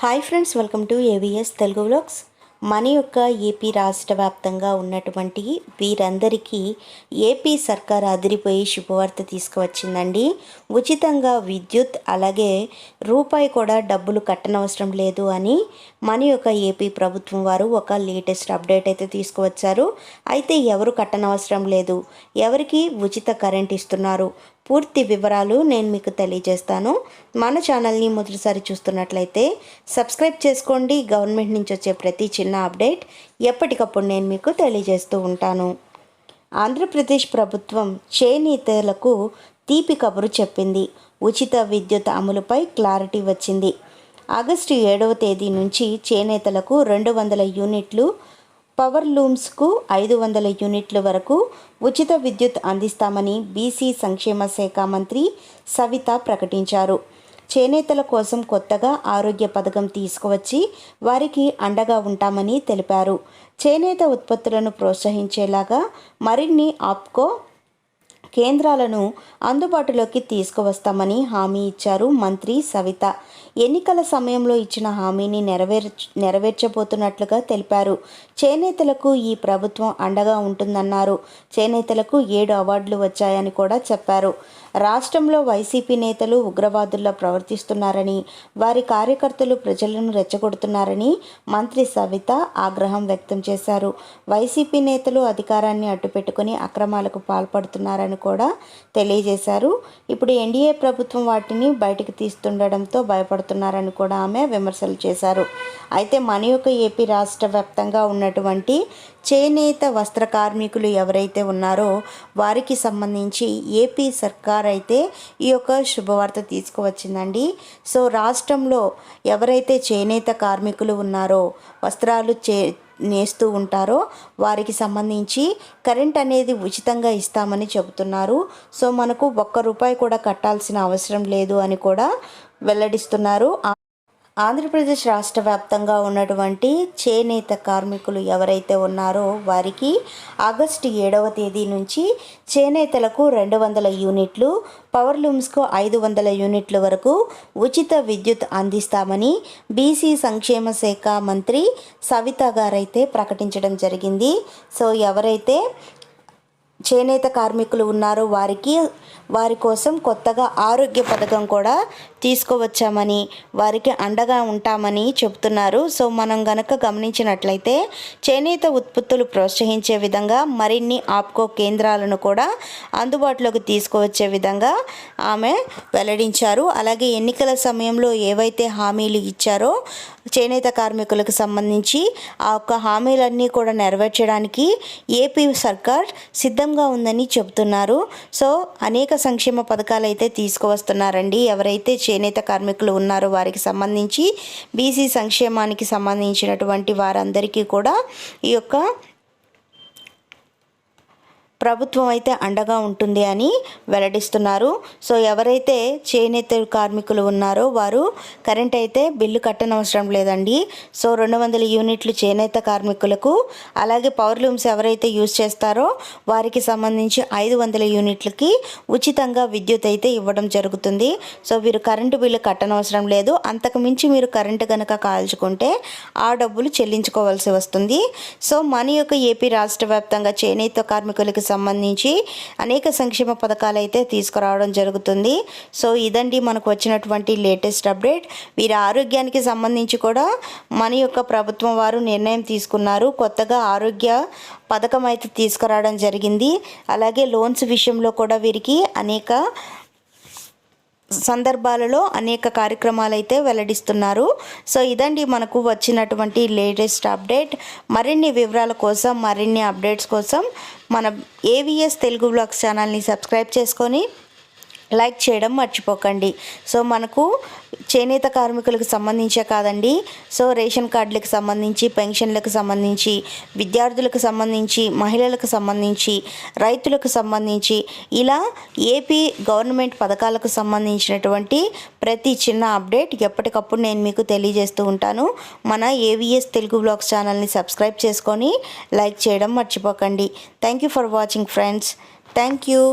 Hi friends welcome to AVS Telugu vlogs మన యొక్క AP రాష్ట్ర వ్యాప్తంగా ఉన్నటువంటి వీరందరికీ ఏపీ సర్కార్ అదిరిపోయి శుభవార్త తీసుకువచ్చిందండి. ఉచితంగా విద్యుత్ అలాగే రూపాయి కూడా డబ్బులు కట్టనవసరం లేదు అని మన యొక్క ఏపీ ప్రభుత్వం వారు ఒక లేటెస్ట్ అప్డేట్ అయితే తీసుకువచ్చారు. అయితే ఎవరు కట్టనవసరం లేదు. ఎవరికి ఉచిత కరెంట్ ఇస్తున్నారు? పూర్తి వివరాలు నేను మీకు తెలియజేస్తాను. మన ఛానల్ని మొదటిసారి చూస్తున్నట్లయితే సబ్స్క్రైబ్ చేసుకోండి. గవర్నమెంట్ నుంచి వచ్చే ప్రతి చిన్న అప్డేట్ ఎప్పటికప్పుడు నేను మీకు తెలియజేస్తూ ఉంటాను. ఆంధ్రప్రదేశ్ ప్రభుత్వం చేనేతలకు తీపి కబురు చెప్పింది. ఉచిత విద్యుత్ అమలుపై క్లారిటీ వచ్చింది. ఆగస్టు ఏడవ తేదీ నుంచి చేనేతలకు రెండు వందల యూనిట్లు పవర్ లూమ్స్కు ఐదు వందల యూనిట్ల వరకు ఉచిత విద్యుత్ అందిస్తామని బీసీ సంక్షేమ శాఖ మంత్రి సవిత ప్రకటించారు. చేనేతల కోసం కొత్తగా ఆరోగ్య పథకం తీసుకువచ్చి వారికి అండగా ఉంటామని తెలిపారు. చేనేత ఉత్పత్తులను ప్రోత్సహించేలాగా మరిన్ని ఆప్కో కేంద్రాలను అందుబాటులోకి తీసుకువస్తామని హామీ ఇచ్చారు మంత్రి సవిత. ఎన్నికల సమయంలో ఇచ్చిన హామీని నెరవేర్ నెరవేర్చబోతున్నట్లుగా తెలిపారు. చేనేతలకు ఈ ప్రభుత్వం అండగా ఉంటుందన్నారు. చేనేతలకు ఏడు అవార్డులు వచ్చాయని కూడా చెప్పారు. రాష్ట్రంలో వైసీపీ నేతలు ఉగ్రవాదుల్లో ప్రవర్తిస్తున్నారని వారి కార్యకర్తలు ప్రజలను రెచ్చగొడుతున్నారని మంత్రి సవిత ఆగ్రహం వ్యక్తం చేశారు. వైసీపీ నేతలు అధికారాన్ని అడ్డుపెట్టుకుని అక్రమాలకు పాల్పడుతున్నారని కూడా తెలియజేశారు. ఇప్పుడు ఎన్డీఏ ప్రభుత్వం వాటిని బయటకు తీస్తుండడంతో భయపడుతున్నారని కూడా ఆమె విమర్శలు చేశారు. అయితే మన యొక్క ఏపీ రాష్ట్ర వ్యాప్తంగా ఉన్నటువంటి చేనేత వస్త్ర కార్మికులు ఎవరైతే ఉన్నారో వారికి సంబంధించి ఏపీ సర్కార్ అయితే ఈ యొక్క శుభవార్త తీసుకువచ్చిందండి. సో రాష్ట్రంలో ఎవరైతే చేనేత కార్మికులు ఉన్నారో వస్త్రాలు చే నేస్తూ ఉంటారో వారికి సంబంధించి కరెంట్ అనేది ఉచితంగా ఇస్తామని చెబుతున్నారు. సో మనకు ఒక్క రూపాయి కూడా కట్టాల్సిన అవసరం లేదు అని కూడా వెల్లడిస్తున్నారు. ఆంధ్రప్రదేశ్ రాష్ట్ర వ్యాప్తంగా ఉన్నటువంటి చేనేత కార్మికులు ఎవరైతే ఉన్నారో వారికి ఆగస్టు ఏడవ తేదీ నుంచి చేనేతలకు రెండు వందల యూనిట్లు పవర్ లూమ్స్కు ఐదు వందల యూనిట్ల వరకు ఉచిత విద్యుత్ అందిస్తామని బీసీ సంక్షేమ శాఖ మంత్రి సవిత గారైతే ప్రకటించడం జరిగింది. సో ఎవరైతే చేనేత కార్మికులు ఉన్నారో వారికి వారి కోసం కొత్తగా ఆరోగ్య పథకం కూడా తీసుకువచ్చామని వారికి అండగా ఉంటామని చెబుతున్నారు. సో మనం గనక గమనించినట్లయితే చేనేత ఉత్పత్తులు ప్రోత్సహించే విధంగా మరిన్ని ఆప్కో కేంద్రాలను కూడా అందుబాటులోకి తీసుకువచ్చే విధంగా ఆమె వెల్లడించారు. అలాగే ఎన్నికల సమయంలో ఏవైతే హామీలు ఇచ్చారో చేనేత కార్మికులకు సంబంధించి ఆ యొక్క హామీలన్నీ కూడా నెరవేర్చడానికి ఏపీ సర్కార్ సిద్ధంగా ఉందని చెబుతున్నారు. సో అనేక సంక్షేమ పథకాలు అయితే తీసుకువస్తున్నారండి. ఎవరైతే చేనేత కార్మికులు ఉన్నారో వారికి సంబంధించి బీసీ సంక్షేమానికి సంబంధించినటువంటి వారందరికీ కూడా ఈ యొక్క ప్రభుత్వం అయితే అండగా ఉంటుంది అని వెల్లడిస్తున్నారు. సో ఎవరైతే చేనేత కార్మికులు ఉన్నారో వారు కరెంట్ అయితే బిల్లు కట్టనవసరం లేదండి. సో రెండు వందల యూనిట్లు చేనేత కార్మికులకు అలాగే పవర్ లూమ్స్ ఎవరైతే యూజ్ చేస్తారో వారికి సంబంధించి ఐదు వందల యూనిట్లకి ఉచితంగా విద్యుత్ అయితే ఇవ్వడం జరుగుతుంది. సో వీరు కరెంటు బిల్లు కట్టనవసరం లేదు. అంతకుమించి మీరు కరెంటు కనుక కాల్చుకుంటే ఆ డబ్బులు చెల్లించుకోవాల్సి వస్తుంది. సో మన యొక్క ఏపీ రాష్ట్ర వ్యాప్తంగా చేనేత కార్మికులకు సంబంధించి అనేక సంక్షేమ పథకాలు అయితే తీసుకురావడం జరుగుతుంది. సో ఇదండి మనకు వచ్చినటువంటి లేటెస్ట్ అప్డేట్. వీరి ఆరోగ్యానికి సంబంధించి కూడా మన యొక్క ప్రభుత్వం వారు నిర్ణయం తీసుకున్నారు. కొత్తగా ఆరోగ్య పథకం అయితే తీసుకురావడం జరిగింది. అలాగే లోన్స్ విషయంలో కూడా వీరికి అనేక సందర్భాలలో అనేక కార్యక్రమాలు అయితే వెల్లడిస్తున్నారు. సో ఇదండి మనకు వచ్చినటువంటి లేటెస్ట్ అప్డేట్. మరిన్ని వివరాల కోసం మరిన్ని అప్డేట్స్ కోసం మన ఏవిఎస్ తెలుగు బ్లాగ్స్ ఛానల్ని సబ్స్క్రైబ్ చేసుకొని లైక్ చేయడం మర్చిపోకండి. సో మనకు చేనేత కార్మికులకు సంబంధించే కాదండి. సో రేషన్ కార్డులకు సంబంధించి పెన్షన్లకు సంబంధించి విద్యార్థులకు సంబంధించి మహిళలకు సంబంధించి రైతులకు సంబంధించి ఇలా ఏపీ గవర్నమెంట్ పథకాలకు సంబంధించినటువంటి ప్రతి చిన్న అప్డేట్ ఎప్పటికప్పుడు నేను మీకు తెలియజేస్తూ ఉంటాను. మన ఏవిఎస్ తెలుగు బ్లాగ్స్ ఛానల్ని సబ్స్క్రైబ్ చేసుకొని లైక్ చేయడం మర్చిపోకండి. Thank you for watching friends. Thank you.